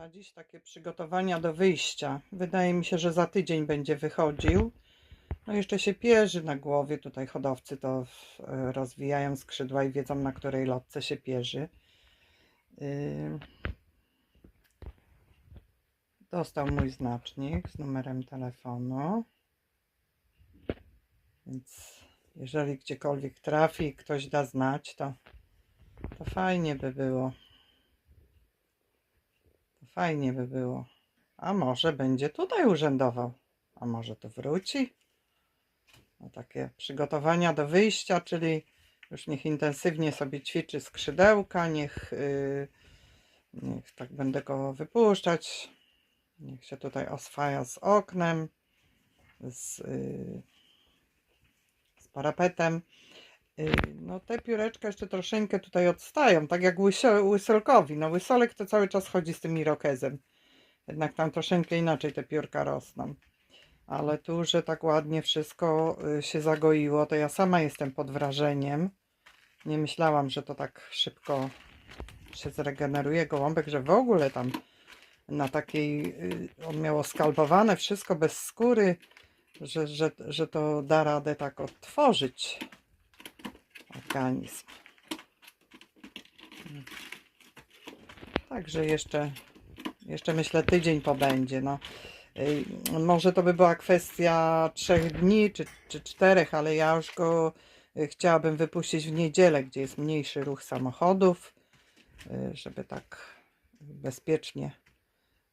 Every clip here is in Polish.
wsadzić takie przygotowania do wyjścia. Wydaje mi się, że za tydzień będzie wychodził. No jeszcze się pierzy na głowie. Tutaj hodowcy to e, rozwijają skrzydła i wiedzą na której lotce się pierzy. Dostał mój znacznik z numerem telefonu. Więc jeżeli gdziekolwiek trafi i ktoś da znać, to, to fajnie by było. Fajnie by było. A może będzie tutaj urzędował? A może to wróci? No takie przygotowania do wyjścia, czyli już niech intensywnie sobie ćwiczy skrzydełka, niech, yy, niech tak będę go wypuszczać. Niech się tutaj oswaja z oknem, z, yy, z parapetem. Yy, No te pióreczka jeszcze troszeczkę tutaj odstają, tak jak łysio, łysolkowi. No łysolek to cały czas chodzi z tym irokezem. Jednak tam troszeczkę inaczej te piórka rosną. Ale tu, że tak ładnie wszystko y, się zagoiło, to ja sama jestem pod wrażeniem. Nie myślałam, że to tak szybko się zregeneruje gołąbek, że w ogóle tam na takiej, y, on miało skalpowane wszystko bez skóry, że, że, że to da radę tak odtworzyć organizm. Także jeszcze, jeszcze myślę tydzień pobędzie. No. Y, Może to by była kwestia trzech dni czy, czy czterech, ale ja już go y, chciałabym wypuścić w niedzielę, gdzie jest mniejszy ruch samochodów, y, żeby tak bezpiecznie,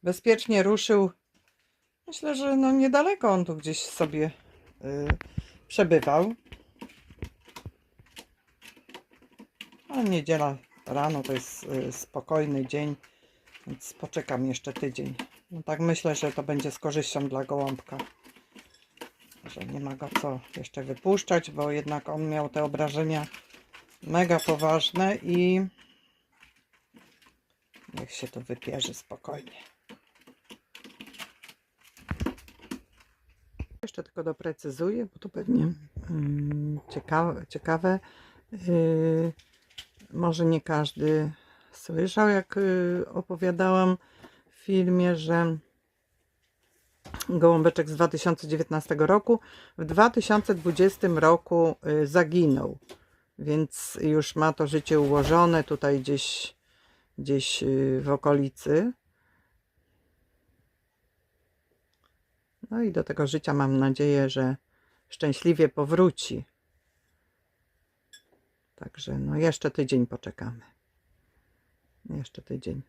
bezpiecznie ruszył. Myślę, że no niedaleko on tu gdzieś sobie przebywał. A niedziela rano to jest y, spokojny dzień, więc poczekam jeszcze tydzień. No tak myślę, że to będzie z korzyścią dla gołąbka. Że nie ma go co jeszcze wypuszczać, bo jednak on miał te obrażenia mega poważne i niech się to wypierzy spokojnie. Jeszcze tylko doprecyzuję, bo to pewnie mm, ciekawe. ciekawe. Yy, może nie każdy słyszał, jak yy, opowiadałam w filmie, że gołąbeczek z 2019 roku w 2020 roku y, zaginął, więc już ma to życie ułożone tutaj gdzieś, gdzieś y, w okolicy. No i do tego życia mam nadzieję, że szczęśliwie powróci. Także no jeszcze tydzień poczekamy. Jeszcze tydzień.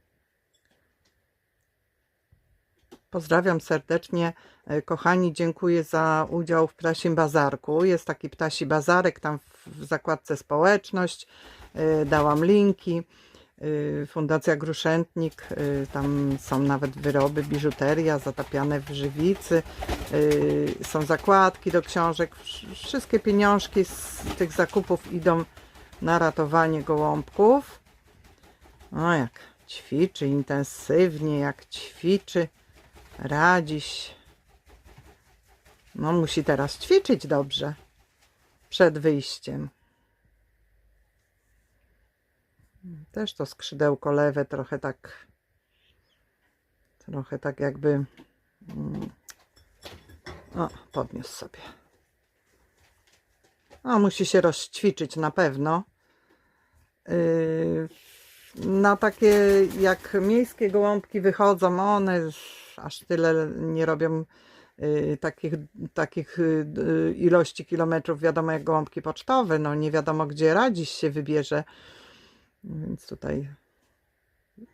Pozdrawiam serdecznie. E, Kochani, dziękuję za udział w Ptasim Bazarku. Jest taki Ptasi Bazarek tam w- zakładce społeczność. E, Dałam linki. E, Fundacja Gruszętnik. Tam są nawet wyroby, biżuteria zatapiane w żywicy. Są zakładki do książek. Wsz- Wszystkie pieniążki z tych zakupów idą na ratowanie gołąbków. O, jak ćwiczy intensywnie, jak ćwiczy radziś. No, musi teraz ćwiczyć dobrze przed wyjściem. Też to skrzydełko lewe trochę tak, trochę tak jakby. mm, O, podniósł sobie. No, musi się rozćwiczyć na pewno. Yy, na takie jak miejskie gołąbki wychodzą, one aż tyle nie robią y, takich, takich y, y, ilości kilometrów, wiadomo jak gołąbki pocztowe, no nie wiadomo gdzie radzić się wybierze, więc tutaj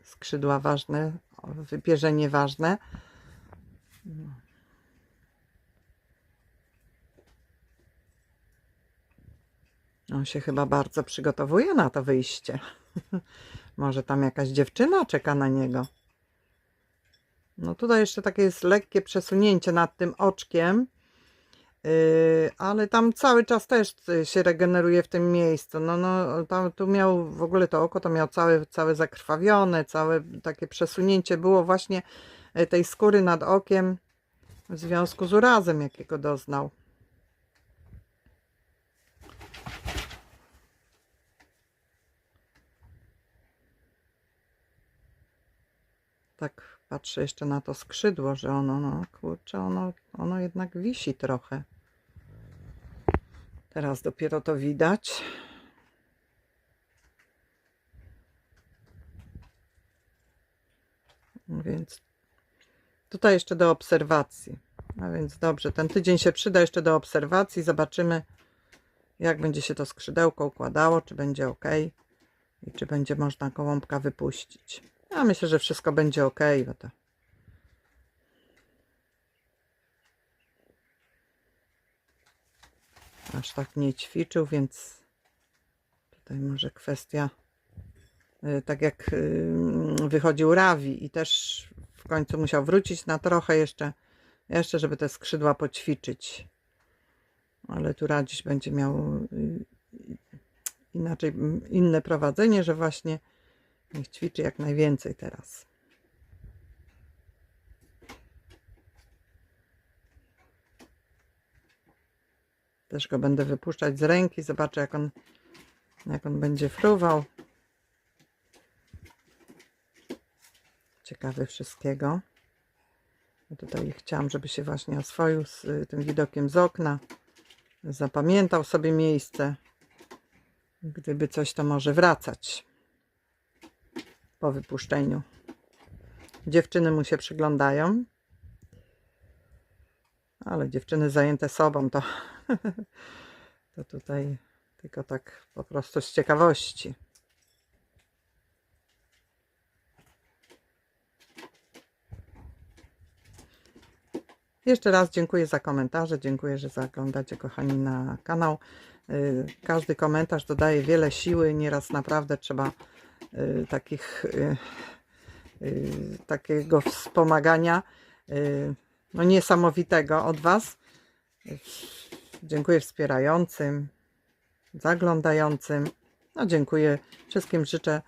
skrzydła ważne, wypierzenie ważne. On się chyba bardzo przygotowuje na to wyjście. Może tam jakaś dziewczyna czeka na niego. No tutaj jeszcze takie jest lekkie przesunięcie nad tym oczkiem. Yy, ale tam cały czas też się regeneruje w tym miejscu. No, no tam tu miał w ogóle to oko, to miał całe, całe zakrwawione, całe takie przesunięcie było właśnie y, tej skóry nad okiem w związku z urazem, jakiego doznał. Tak patrzę jeszcze na to skrzydło, że ono, no kurczę, ono, ono jednak wisi trochę. Teraz dopiero to widać. Więc tutaj jeszcze do obserwacji. A więc dobrze, ten tydzień się przyda jeszcze do obserwacji. Zobaczymy, jak będzie się to skrzydełko układało, czy będzie ok i czy będzie można gołąbka wypuścić. Ja myślę, że wszystko będzie ok, bo to aż tak nie ćwiczył, więc tutaj może kwestia y, tak jak y, wychodził Rawi i też w końcu musiał wrócić na trochę jeszcze, jeszcze żeby te skrzydła poćwiczyć. Ale tu Radziś będzie miał y, inaczej, mm, inne prowadzenie, że właśnie niech ćwiczy jak najwięcej teraz. Też go będę wypuszczać z ręki, zobaczę jak on, jak on będzie fruwał. Ciekawy wszystkiego. Ja tutaj chciałam, żeby się właśnie oswoił z y, tym widokiem z okna. Zapamiętał sobie miejsce. Gdyby coś, to może wracać po wypuszczeniu. Dziewczyny mu się przyglądają. Ale dziewczyny zajęte sobą to, to tutaj tylko tak po prostu z ciekawości. Jeszcze raz dziękuję za komentarze. Dziękuję, że zaglądacie, kochani, na kanał. Y, Każdy komentarz dodaje wiele siły. Nieraz naprawdę trzeba takich, y, y, takiego wspomagania y, no niesamowitego od Was. Y, Dziękuję wspierającym, zaglądającym. No dziękuję wszystkim. Życzę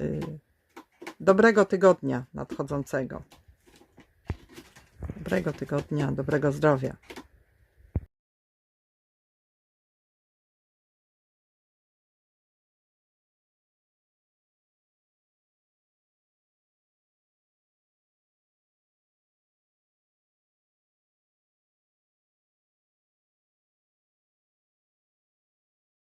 y, dobrego tygodnia nadchodzącego. Dobrego tygodnia, dobrego zdrowia.